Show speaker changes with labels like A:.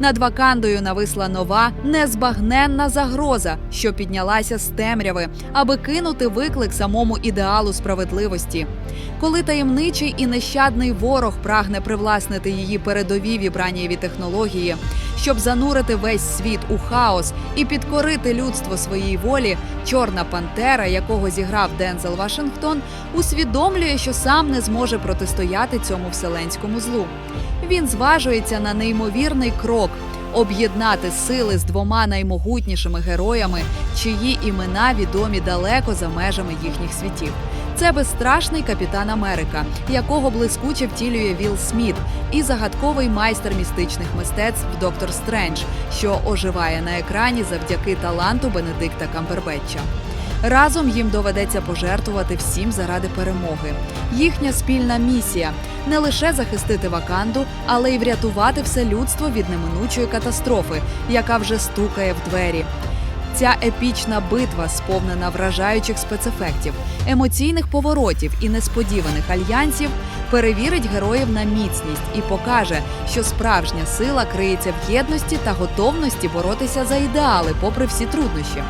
A: Над Вакандою нависла нова незбагненна загроза, що піднялася з темряви, аби кинути виклик самому ідеалу справедливості. Коли таємничий і нещадний ворог прагне привласнити її передові вібранієві технології, щоб занурити весь світ у хаос і підкорити людство своїй волі, чорна пантера, якого зіграв Дензел Вашингтон, усвідомлює, що сам не зможе протистояти цьому вселенському злу. Він зважується на неймовірний крок об'єднати сили з двома наймогутнішими героями, чиї імена відомі далеко за межами їхніх світів. Це безстрашний капітан Америка, якого блискуче втілює Вілл Сміт, і загадковий майстер містичних мистецтв Доктор Стрендж, що оживає на екрані завдяки таланту Бенедикта Камбербетча. Разом їм доведеться пожертвувати всім заради перемоги. Їхня спільна місія не лише захистити Ваканду, але й врятувати все людство від неминучої катастрофи, яка вже стукає в двері. Ця епічна битва, сповнена вражаючих спецефектів, емоційних поворотів і несподіваних альянсів, перевірить героїв на міцність і покаже, що справжня сила криється в єдності та готовності боротися за ідеали, попри всі труднощі.